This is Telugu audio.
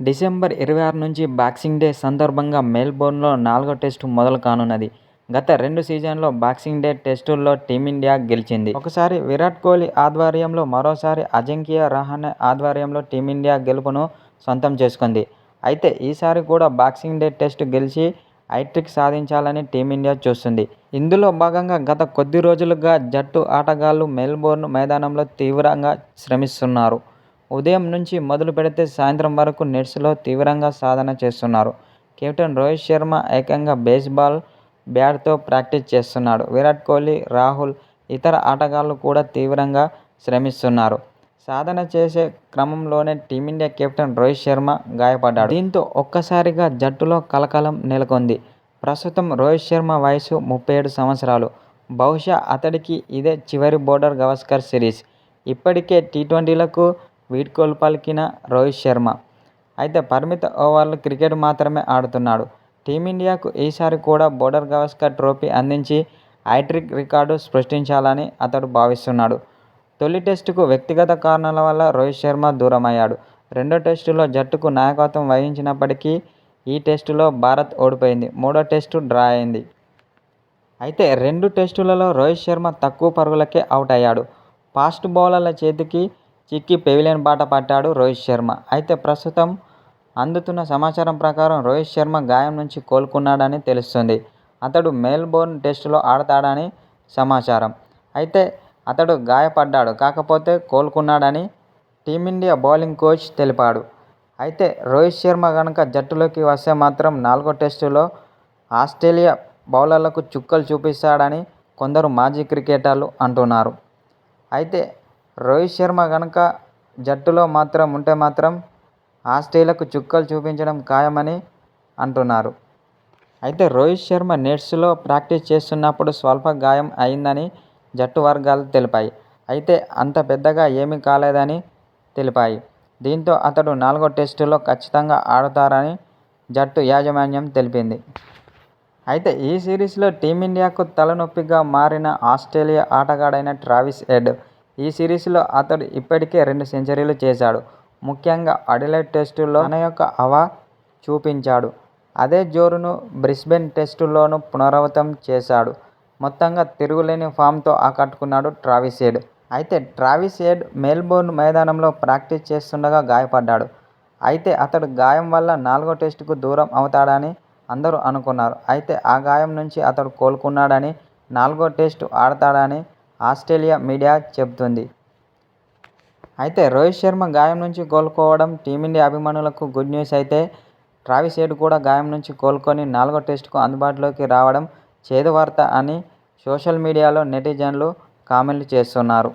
డిసెంబర్ ఇరవై ఆరు నుంచి బాక్సింగ్ డే సందర్భంగా మెల్బోర్న్లో నాలుగో టెస్టు మొదలు కానున్నది. గత రెండు సీజన్లో బాక్సింగ్ డే టెస్టుల్లో టీమిండియా గెలిచింది. ఒకసారి విరాట్ కోహ్లీ ఆధ్వర్యంలో, మరోసారి అజింక్యా రహానే ఆధ్వర్యంలో టీమిండియా గెలుపును సొంతం చేసుకుంది. అయితే ఈసారి కూడా బాక్సింగ్ డే టెస్టు గెలిచి హైట్రిక్ సాధించాలని టీమిండియా చూస్తుంది ఇందులో భాగంగా గత కొద్ది రోజులుగా జట్టు ఆటగాళ్ళు మెల్బోర్న్ మైదానంలో తీవ్రంగా శ్రమిస్తున్నారు. ఉదయం నుంచి మొదలు పెడితే సాయంత్రం వరకు నెట్స్లో తీవ్రంగా సాధన చేస్తున్నారు. కెప్టెన్ రోహిత్ శర్మ ఏకంగా బేస్బాల్ బ్యాట్తో ప్రాక్టీస్ చేస్తున్నాడు. విరాట్ కోహ్లీ, రాహుల్, ఇతర ఆటగాళ్ళు కూడా తీవ్రంగా శ్రమిస్తున్నారు. సాధన చేసే క్రమంలోనే team India captain Rohit Sharma గాయపడ్డాడు. దీంతో ఒక్కసారిగా జట్టులో కలకలం నెలకొంది. ప్రస్తుతం రోహిత్ శర్మ వయసు ముప్పై ఏడు సంవత్సరాలు. బహుశా అతడికి ఇదే చివరి బోర్డర్ గవస్కర్ సిరీస్. ఇప్పటికే టీ-ట్వంటీలకు వీడ్కోలు పలికిన రోహిత్ శర్మ అయితే పరిమిత ఓవర్లు క్రికెట్ మాత్రమే ఆడుతున్నాడు. టీమిండియాకు ఈసారి కూడా బోర్డర్ గవస్కర్ ట్రోఫీ అందించి హ్యాట్రిక్ రికార్డు సృష్టించాలని అతడు భావిస్తున్నాడు. తొలి టెస్టుకు వ్యక్తిగత కారణాల వల్ల రోహిత్ శర్మ దూరమయ్యాడు. రెండో టెస్టులో జట్టుకు నాయకత్వం వహించినప్పటికీ ఈ టెస్టులో భారత్ ఓడిపోయింది. మూడో టెస్టు డ్రా అయింది. అయితే రెండు టెస్టులలో రోహిత్ శర్మ తక్కువ పరుగులకే అవుట్ అయ్యాడు. ఫాస్ట్ బౌలర్ల చేతికి చిక్కి పెవిలియన్ బాట పట్టాడు రోహిత్ శర్మ. అయితే ప్రస్తుతం అందుతున్న సమాచారం ప్రకారం రోహిత్ శర్మ గాయం నుంచి కోలుకున్నాడని తెలుస్తుంది అతడు మెల్బోర్న్ టెస్టులో ఆడతాడని సమాచారం. అయితే అతడు గాయపడ్డాడు. కాకపోతే కోలుకున్నాడని టీమిండియా బౌలింగ్ కోచ్ తెలిపాడు. అయితే రోహిత్ శర్మ కనుక జట్టులోకి వస్తే మాత్రం నాలుగో టెస్టులో ఆస్ట్రేలియా బౌలర్లకు చుక్కలు చూపిస్తాడని కొందరు మాజీ క్రికెటర్లు అంటున్నారు. అయితే రోహిత్ శర్మ కనుక జట్టులో మాత్రం ఉంటే మాత్రం ఆస్ట్రేలియాకు చుక్కలు చూపించడం ఖాయమని అంటున్నారు. అయితే రోహిత్ శర్మ నెట్స్లో ప్రాక్టీస్ చేస్తున్నప్పుడు స్వల్ప గాయం అయిందని జట్టు వర్గాలు తెలిపాయి. అయితే అంత పెద్దగా ఏమీ కాలేదని తెలిపాయి. దీంతో అతడు నాలుగో టెస్టులో ఖచ్చితంగా ఆడతారని జట్టు యాజమాన్యం తెలిపింది. అయితే ఈ సిరీస్లో టీమిండియాకు తలనొప్పిగా మారిన ఆస్ట్రేలియా ఆటగాడైన ట్రావిస్ హెడ్. ఈ సిరీస్లో అతడు ఇప్పటికే రెండు సెంచరీలు చేశాడు. ముఖ్యంగా అడిలైడ్ టెస్టులో తన యొక్క హవా చూపించాడు. అదే జోరును బ్రిస్బేన్ టెస్టులోనూ పునరావృతం చేశాడు. మొత్తంగా తిరుగులేని ఫామ్తో ఆకట్టుకున్నాడు ట్రావిస్ హెడ్. అయితే ట్రావిస్ హెడ్ మెల్బోర్న్ మైదానంలో ప్రాక్టీస్ చేస్తుండగా గాయపడ్డాడు. అయితే అతడు గాయం వల్ల నాలుగో టెస్టుకు దూరం అవుతాడని అందరూ అనుకున్నారు. అయితే ఆ గాయం నుంచి అతడు కోలుకున్నాడని, నాలుగో టెస్టు ఆడతాడని ఆస్ట్రేలియా మీడియా చెబుతోంది. అయితే రోహిత్ శర్మ గాయం నుంచి కోలుకోవడం టీమిండియా అభిమానులకు గుడ్ న్యూస్ అయితే ట్రావిస్ హెడ్ కూడా గాయం నుంచి కోలుకొని నాలుగో టెస్టుకు అందుబాటులోకి రావడం చేదు వార్త అని సోషల్ మీడియాలో నెటిజన్లు కామెంట్లు చేస్తున్నారు.